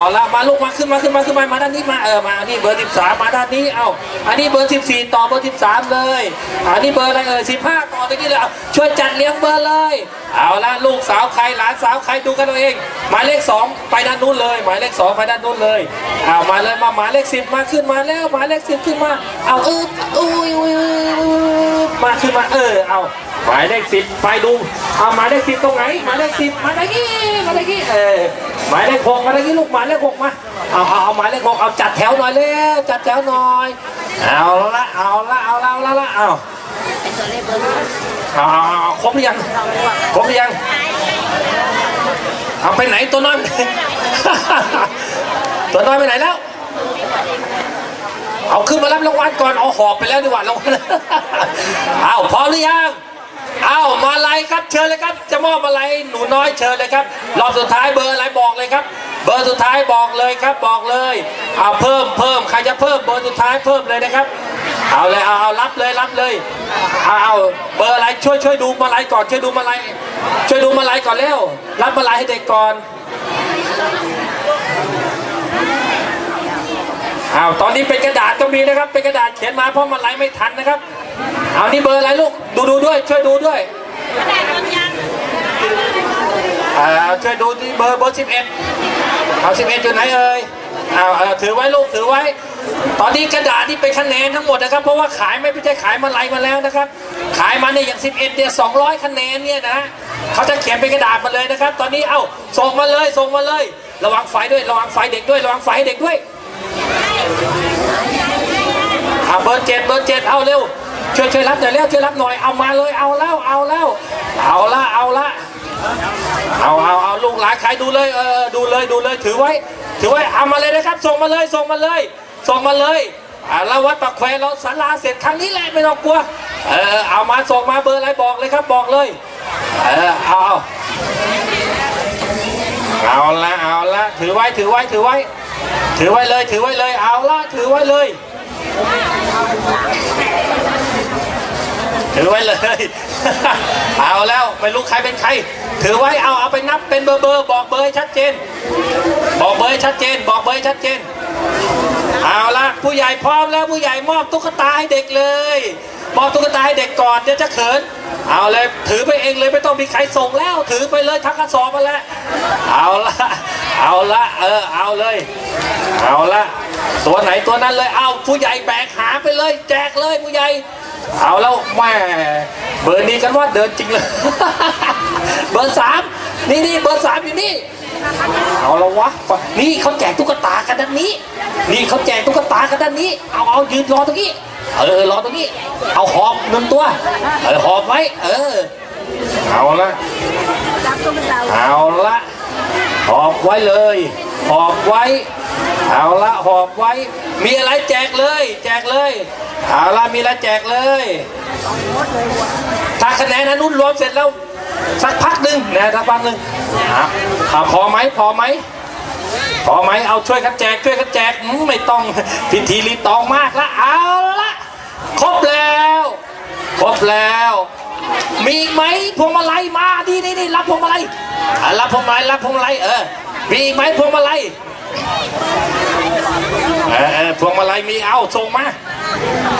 เอาละมาลูกมาขึ้นมาขึ้นมาขึ้นมามาด้านนี้มาเออมาอันนี้เบอร์สิบสามมาด้านนี้เอาอันนี้เบอร์สิบสี่ต่อเบอร์สิบสามเลยอันนี้เบอร์อะไรเออสิบห้าต่อตะกี้เลยเอาช่วยจัดเลี้ยงเบอร์เลย เอาละลูกสาวใครหลานสาวใครดูกันเอาเอง หมายเลขสองไปด้านนู้นเลย หมายเลขสองไปด้านนู้นเลยเอามาเลยมาหมายเลขสิบมาขึ้นมาแล้วหมายเลขสิบขึ้นมาเอาเอออุ้ยอุ้ยอุ้ยอุ้ยมาขึ้นมาเออเอาหมายเลขสิบไปดูเอาหมายเลขสิบตรงไหนหมายเลขสิบมาได้กี้มาได้กี้เออ หมายเลขหกมาได้กี้ลูกหมายเลขหกมาเอาเอาเอาหมายเลขหกเอาจัดแถวหน่อยเร็วจัดแถวหน่อย เอาละเอาละเอาละเอาละละเอาเอาเอาเอาครบหรือยังครบหรือยังเอาไปไหนตัวน้อย ตัวน้อยไปไหนแล้ว เอาขึ้นมารับรางวัลก่อนเอาหอบไปแล้วดีกว่ารางวัลเอาพร้อมหรือยัง เอามาลัยครับเชิญเลยครับ จะมอบอะไรหนูน้อยเชิญเลยครับ รอบสุดท้ายเบอร์อะไรบอกเลยครับ เบอร์สุดท้ายบอกเลยครับบอกเลยเอาเพิ่มเพิ่มใครจะเพิ่มเบอร์สุดท้ายเพิ่มเลยนะครับ เอาเลยเอาเอารับเลยรับเลยเอาเอาเบอร์อะไรช่วยช่วยดูมาลัยก่อนช่วยดูมาลัยช่วยดูมาลัยก่อนเร็วรับมาลัยให้เด็กก่อนอาตอนนี้เป็นกระดาษก็มีนะครับ เป็นกระดาษเขียนมาเพราะมันไลไม่ทันนะครับ เอานี่เบอร์อะไรลูก ดูดูด้วย ช่วยดูด้วยอ่าช่วยดูที่เบอร์เบอร์สิบเอ็ดเอาสิบเอ็ดอยู่ไหนเอ่ยเอาเอาถือไว้ลูกถือไว้ ตอนนี้กระดาษที่เป็นคะแนนทั้งหมดนะครับ เพราะว่าขายไม่ใช่ขายมาไลฟ์มาแล้วนะครับ ขายมาเนี่ยอย่างสิบเอ็ดเนี่ยสองร้อยคะแนนเนี่ยนะเขาจะเขียนเป็นกระดาษมาเลยนะครับ ตอนนี้เอ้าส่งมาเลยส่งมาเลย ระวังไฟด้วยระวังไฟเด็กด้วยระวังไฟเด็กด้วยเอาเบอร์เจ็ดเบอร์เจ็ดเอาเร็ว ช่วยช่วยรับหน่อยเร็วช่วยรับหน่อยเอามาเลยเอาแล้วเอาแล้วเอาละเอาละเอาเอาเอาลูกหลานใครดูเลยเออดูเลยดูเลยถือไว้ ถือไว้เอามาเลยนะครับ ส่งมาเลยส่งมาเลยส่งมาเลยอ่าเราวัดปักแควเราสาราเสร็จครั้งนี้แหละไม่ต้องกลัวเออเอามาส่งมาเบอร์อะไรบอกเลยครับบอกเลยเออเอาเอาละเอาละถือไว้ถือไว้ถือไว้ ถือไว้เลยถือไว้เลยเอาละถือไว้เลย ถือไว้เลย เอาแล้วไม่รู้ใครเป็นใคร ถือไว้เอาเอาไปนับเป็นเบอร์เบอร์บอกเบอร์ชัดเจน บอกเบอร์ชัดเจน บอกเบอร์ชัดเจน เอาละผู้ใหญ่พร้อมแล้วผู้ใหญ่มอบตุ๊กตาให้เด็กเลยมอบตุ๊กตาให้เด็กก่อนเดี๋ยวจะเขิน เอาเลยถือไปเองเลยไม่ต้องมีใครส่งแล้ว ถือไปเลยทั้งกระสอบมาแล้วเอาละเอาละเออเอาเลย เอาละตัวไหนตัวนั้นเลยเอาผู้ใหญ่แบกหาไปเลย แจกเลยผู้ใหญ่ เอาแล้วแม่เบอร์นี้กันว่าเดินจริงเลย เบอร์สามนี่นี่เบอร์สามอยู่นี่ เอาและวะ นี่เขาแจกตุ๊กตากันด้านนี้ นี่เขาแจกตุ๊กตากันด้านนี้ เอาเอายืนรอตรงนี้ เออรอตรงนี้ เอาหอบหนึ่งตัว เออหอบไว้ เออ เอาละเอาละหอบไว้เลยหอบไว้ เอาละหอบไว้ มีอะไรแจกเลย แจกเลย เอาละมีอะไรแจกเลย ถ้าคะแนนอนุรวมเสร็จแล้ว สักพักหนึ่งนะสักพักหนึ่งอะอะพอไหมพอไหมพอไหมเอาช่วยกันแจกช่วยกันแจกไม่ต้องพิธีรีตองมากละเอาละครบแล้วครบแล้ว มีไหมพวงมาลัยมาดีดีดีรับพวงมาลัยรับพวงมาลัยรับพวงมาลัยเออมีไหมพวงมาลัย เออพวงมาลัยมีเอาส่งมา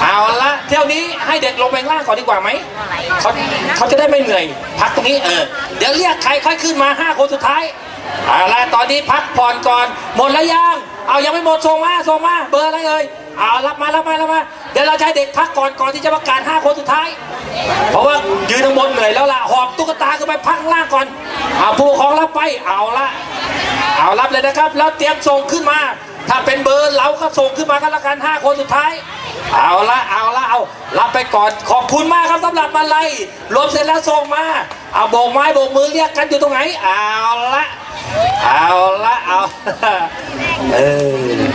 เอาละเที่ยวนี้ให้เด็กลงไปล่างก่อนดีกว่าไหมเขาเขาจะได้ไม่เหนื่อย พักตรงนี้เออเดี๋ยวเรียกใครค่อยขึ้นมาห้าคนสุดท้ายเอาละตอนนี้พักผ่อนก่อนหมดแล้วยังเอายังไม่หมดส่งมาส่งมาเบอร์อะไรเอ่ยเอารับมารับมารับมาเดี๋ยวเราให้เด็กพักก่อนก่อนที่จะประกาศห้าคนสุดท้าย เพราะว่ายืนข้างบนเหนื่อยแล้วล่ะหอบตุ๊กตาขึ้นไปพักล่างก่อนเอาผู้ปกครองรับไปเอาละ เอารับเลยนะครับ แล้วเตรียมส่งขึ้นมา ถ้าเป็นเบอร์เราก็ส่งขึ้นมากันละกันห้าคนสุดท้าย เอาละเอาละเอารับไปก่อนขอบคุณมากครับสำหรับมาลัยรวมเสร็จแล้วส่งมา เอาโบกไม้โบกมือเรียกกันอยู่ตรงไหน เอาละเอาละเอาเออ